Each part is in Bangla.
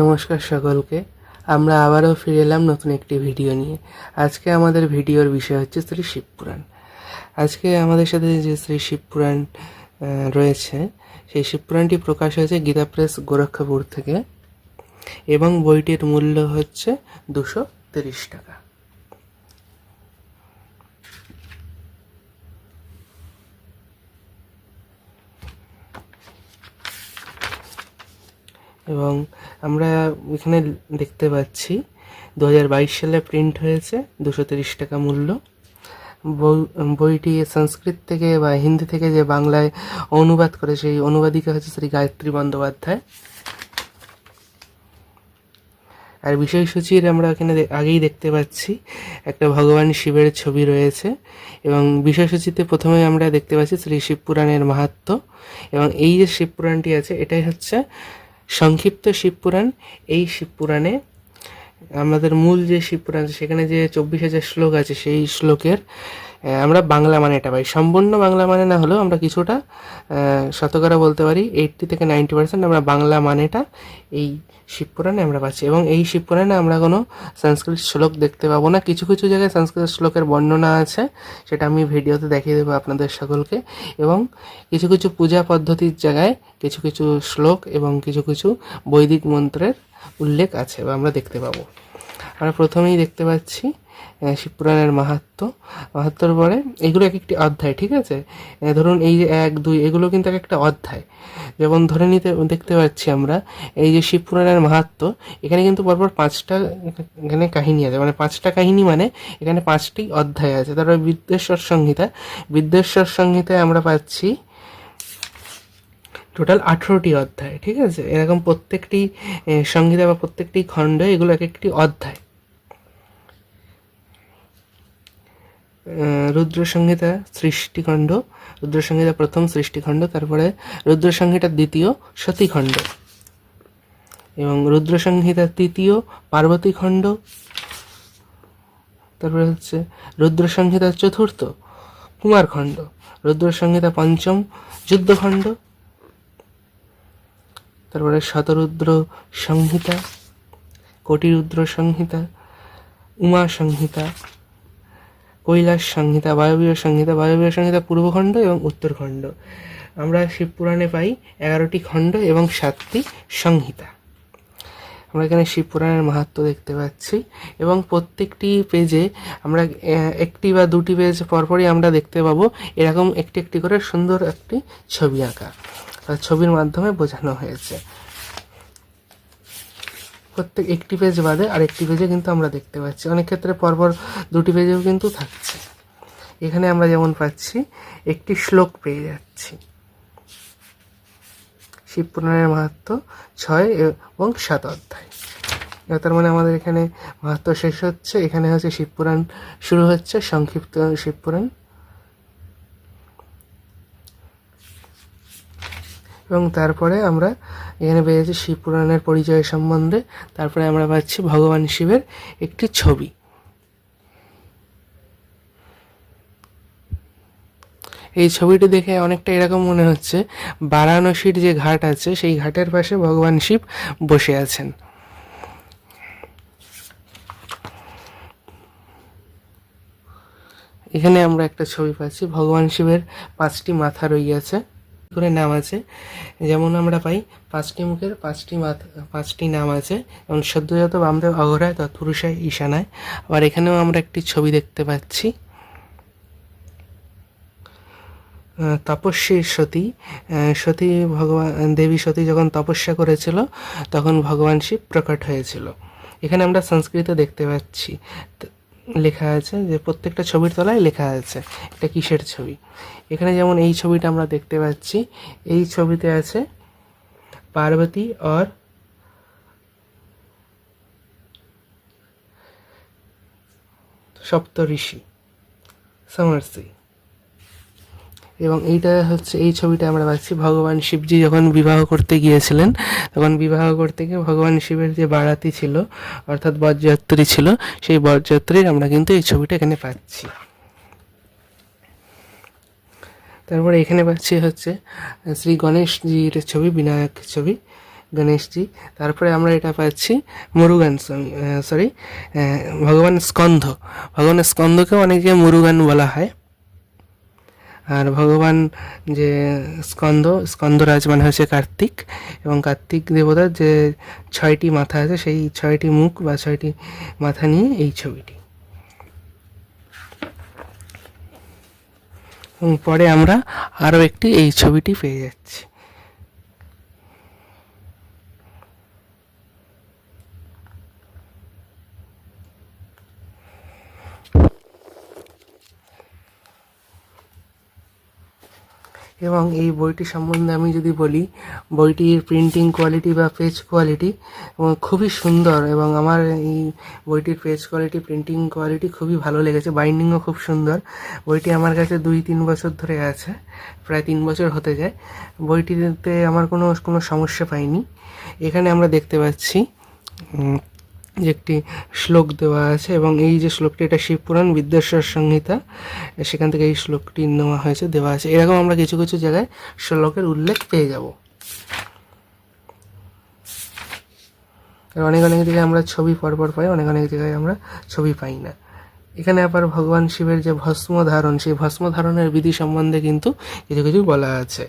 নমস্কার সকলকে। আমরা আবারও ফিরে এলাম নতুন একটি ভিডিও নিয়ে। আজকে আমাদের ভিডিওর বিষয় হচ্ছে শ্রী শিবপুরাণ আজকে আমাদের সাথে যে শ্রী শিবপুরাণ রয়েছে, সেই শিবপুরাণটি প্রকাশ হয়েছে গীতা প্রেস গোরক্ষাপুর থেকে এবং বইটির মূল্য হচ্ছে দুশো তিরিশ টাকা। এবং আমরা এখানে দেখতে পাচ্ছি দু হাজার বাইশ সালে প্রিন্ট হয়েছে দুশো টাকা মূল্য। বই- বইটি সংস্কৃত থেকে বা হিন্দি থেকে যে বাংলায় অনুবাদ করে সেই অনুবাদিকা হচ্ছে শ্রী গায়ত্রী বন্দ্যোপাধ্যায়। আর বিষয়সূচির আমরা এখানে আগেই দেখতে পাচ্ছি একটা ভগবান শিবের ছবি রয়েছে এবং বিষয়সূচিতে প্রথমে আমরা দেখতে পাচ্ছি শ্রী শিবপুরাণের মাহাত্ম্য এবং এই যে শিবপুরাণটি আছে এটাই হচ্ছে সংক্ষিপ্ত শিবপুরাণ। এই শিবপুরাণে আমাদের মূল যে শিবপুরাণ সেখানে যে চব্বিশ হাজার শ্লোক আছে, সেই শ্লোকের আমরা বাংলা মানেটা পাই সম্পূর্ণ বাংলা মানে না হলেও আমরা কিছুটা শতকরা বলতে পারি এইটটি থেকে নাইনটি পার্সেন্ট আমরা বাংলা মানেটা এই শিবপুরাণে আমরা পাচ্ছি। এবং এই শিবপুরাণে আমরা কোনো সংস্কৃত শ্লোক দেখতে পাবো না। কিছু কিছু জায়গায় সংস্কৃত শ্লোকের বর্ণনা আছে, সেটা আমি ভিডিওতে দেখিয়ে দেবো আপনাদের সকলকে। এবং কিছু কিছু পূজা পদ্ধতির জায়গায় কিছু কিছু শ্লোক এবং কিছু কিছু বৈদিক মন্ত্রের উল্লেখ আছে বা আমরা দেখতে পাবো। আমরা প্রথমেই দেখতে পাচ্ছি শিবপুরাণের মাহাত্ম্য মাহাত্মর পরে এগুলো এক একটি অধ্যায়, ঠিক আছে? ধরুন এই যে এক, দুই, এগুলো কিন্তু এক একটা অধ্যায়। যেমন ধরে নিতে, দেখতে পাচ্ছি আমরা, এই যে শিবপুরাণের মাহাত্ম্য এখানে কিন্তু পরপর পাঁচটা এখানে কাহিনী আছে। মানে পাঁচটা কাহিনী মানে এখানে পাঁচটি অধ্যায় আছে। তারপরে বিদ্যেশ্বর সংহিতা। বিদ্যেশ্বর সংহিতায় আমরা পাচ্ছি টোটাল আঠেরোটি অধ্যায়, ঠিক আছে? এরকম প্রত্যেকটি সংহিতা বা প্রত্যেকটি খণ্ড এগুলো এক একটি অধ্যায়। আহ, রুদ্র সংহিতা সৃষ্টিখণ্ড রুদ্র সংহিতা প্রথম সৃষ্টিখণ্ড তারপরে রুদ্র সংহিতা দ্বিতীয় সতীখণ্ড। এবং রুদ্র সংহিতা তৃতীয় পার্বতী খণ্ড তারপরে হচ্ছে রুদ্র সংহিতা চতুর্থ কুমারখণ্ড রুদ্র সংহিতা পঞ্চম যুদ্ধখণ্ড তারপরে শতরুদ্র সংহিতা কোটিরুদ্র সংহিতা উমা সংহিতা কৈলাস সংহিতা, বায়বীয় সংহিতা বায়বীয় সংহিতা পূর্বখণ্ড এবং উত্তরখণ্ড আমরা শিবপুরাণে পাই এগারোটি খণ্ড এবং সাতটি সংহিতা। আমরা এখানে শিবপুরাণের মাহাত্ম্য দেখতে পাচ্ছি এবং প্রত্যেকটি পেজে আমরা একটি বা দুটি পেজ পরপরই আমরা দেখতে পাবো এরকম একটি একটি করে সুন্দর একটি ছবি আঁকা। ছবির মাধ্যমে বোঝানো হয়েছে। প্রত্যেক একটি পেজ বাদে আর একটি পেজে কিন্তু আমরা দেখতে পাচ্ছি। অনেক ক্ষেত্রে পরপর দুটি পেজেও কিন্তু থাকছে। এখানে আমরা যেমন পাচ্ছি, একটি শ্লোক পেয়ে যাচ্ছি। শিবপুরাণের মাহাত্ম ছয় এবং সাত অধ্যায়। তার মানে আমাদের এখানে মাহাত্ম শেষ হচ্ছে। এখানে হচ্ছে শিবপুরাণ শুরু হচ্ছে, সংক্ষিপ্ত শিবপুরাণ এবং তারপরে আমরা এখানে পেয়েছি শিবপুরাণের পরিচয় সম্বন্ধে। তারপরে আমরা পাচ্ছি ভগবান শিবের একটি ছবি। এই ছবিটি দেখে অনেকটা এরকম মনে হচ্ছে, বারাণসীর যে ঘাট আছে, সেই ঘাটের পাশে ভগবান শিব বসে আছেন। এখানে আমরা একটা ছবি পাচ্ছি, ভগবান শিবের পাঁচটি মাথা রইয়াছে। করে নাম আছে। যেমন আমরা পাই পাঁচটি মুখের পাঁচটি মাথা পাঁচটি নাম আছে। যেমন সদ্যজাত বামদেব অঘরায় তৎপুরুষায় ঈশানায়। আবার এখানেও আমরা একটি ছবি দেখতে পাচ্ছি। আহ, তপস্বী সতী। সতী ভগবান দেবী সতী যখন তপস্যা করেছিল তখন ভগবান শিব প্রকট হয়েছিল। এখানে আমরা সংস্কৃত দেখতে পাচ্ছি। লেখা আছে যে প্রত্যেকটা ছবির তলায় লেখা আছে এটা কিসের ছবি। এখানে যেমন এই ছবিটা আমরা দেখতে পাচ্ছি, এই ছবিতে আছে পার্বতী আর সপ্ত ঋষি সমর্সি। এবং এইটা হচ্ছে, এই ছবিটা আমরা পাচ্ছি ভগবান শিবজি যখন বিবাহ করতে গিয়েছিলেন, তখন বিবাহ করতে গিয়ে ভগবান শিবের যে বারাতি ছিল, অর্থাৎ বরযাত্রী ছিল, সেই বরযাত্রীর আমরা কিন্তু এই ছবিটা এখানে পাচ্ছি। তারপরে এখানে পাচ্ছি হচ্ছে, শ্রী গণেশজির ছবি, বিনায়ক ছবি, গণেশজি। তারপরে আমরা এটা পাচ্ছি মুরুগান সরি ভগবান স্কন্ধ। ভগবান স্কন্ধকেও অনেকে মুরুগান বলা হয়। আর ভগবান যে স্কন্দ স্কন্দরাজ মানে হচ্ছে কার্তিক এবং কার্তিক দেবতার যে ছয়টি মাথা আছে, সেই ছয়টি মুখ বা ছয়টি মাথা নিয়ে এই ছবিটি। এবং পরে আমরা আরও একটি এই ছবিটি পেয়ে যাচ্ছি। এবং এই বইটি সম্বন্ধে আমি যদি বলি, বইটির প্রিন্টিং কোয়ালিটি বা পেজ কোয়ালিটি খুবই সুন্দর এবং আমার এই বইটির পেজ কোয়ালিটি প্রিন্টিং কোয়ালিটি খুবই ভালো লেগেছে বাইন্ডিংও খুব সুন্দর। বইটি আমার কাছে দুই তিন বছর ধরে আছে, প্রায় তিন বছর হতে যায়। বইটিতে আমার কোনো কোনো সমস্যা পাইনি। এখানে আমরা দেখতে পাচ্ছি যে একটি শ্লোক দেওয়া আছে এবং এই যে শ্লোকটি, এটা শিবপুরাণ বিদ্যাশ্বর সংহিতা, সেখান থেকে এই শ্লোকটি নেওয়া হয়েছে, দেওয়া আছে। এরকম আমরা কিছু কিছু জায়গায় শ্লোকের উল্লেখ পেয়ে যাব। অনেক অনেক জায়গায় আমরা ছবি পরপর পাই, অনেক অনেক জায়গায় আমরা ছবি পাই না। এখানে আবার ভগবান শিবের যে ভস্ম ধারণ, সেই ভস্ম ধারণের বিধি সম্বন্ধে কিন্তু কিছু কিছু বলা আছে।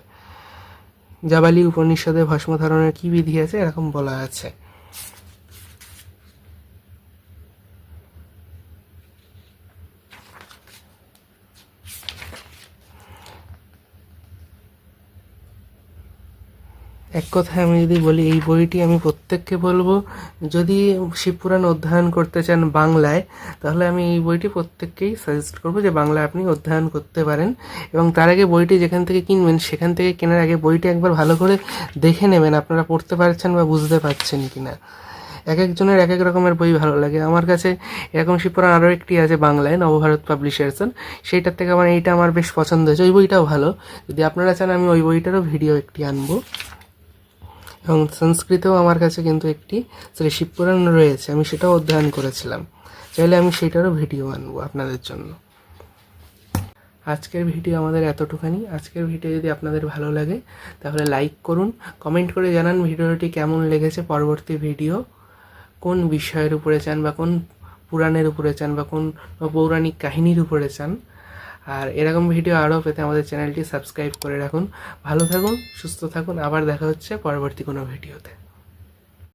জাবালি উপনিষদে ভস্ম ধারণের কি বিধি আছে, এরকম বলা আছে। এক কথায় আমি যদি বলি, এই বইটি আমি প্রত্যেককে বলব, যদি শিবপুরাণ অধ্যয়ন করতে চান বাংলায়, তাহলে আমি এই বইটি প্রত্যেককেই সাজেস্ট করব যে বাংলায় আপনি অধ্যয়ন করতে পারেন। এবং তার আগে বইটি যেখান থেকে কিনবেন, সেখান থেকে কেনার আগে বইটি একবার ভালো করে দেখে নেবেন, আপনারা পড়তে পারছেন বা বুঝতে পারছেন কি না এক একজনের এক এক রকমের বই ভালো লাগে। আমার কাছে এরকম শিবপুরাণ আরও একটি আছে বাংলায়, নবভারত পাবলিশার্সের সেইটার থেকে আমার, এইটা আমার বেশ পছন্দ হয়েছে। ওই বইটাও ভালো। যদি আপনারা চান, আমি ওই বইটারও ভিডিও একটি আনব। এবং সংস্কৃতেও আমার কাছে কিন্তু একটি শ্রী শিবপুরাণ রয়েছে। আমি সেটাও অধ্যয়ন করেছিলাম। চাইলে আমি সেটারও ভিডিও আনব আপনাদের জন্য। আজকের ভিডিও আমাদের এতটুখানি। আজকের ভিডিও যদি আপনাদের ভালো লাগে, তাহলে লাইক করুন, কমেন্ট করে জানান ভিডিওটি কেমন লেগেছে, পরবর্তী ভিডিও কোন বিষয়ের উপরে চান বা কোন পুরাণের উপরে চান বা কোন পৌরাণিক কাহিনীর উপরে চান। আর এরকম ভিডিও আরও পেতে আমাদের চ্যানেলটি সাবস্ক্রাইব করে রাখুন। ভালো থাকুন, সুস্থ থাকুন, আবার দেখা হচ্ছে পরবর্তী কোনো ভিডিওতে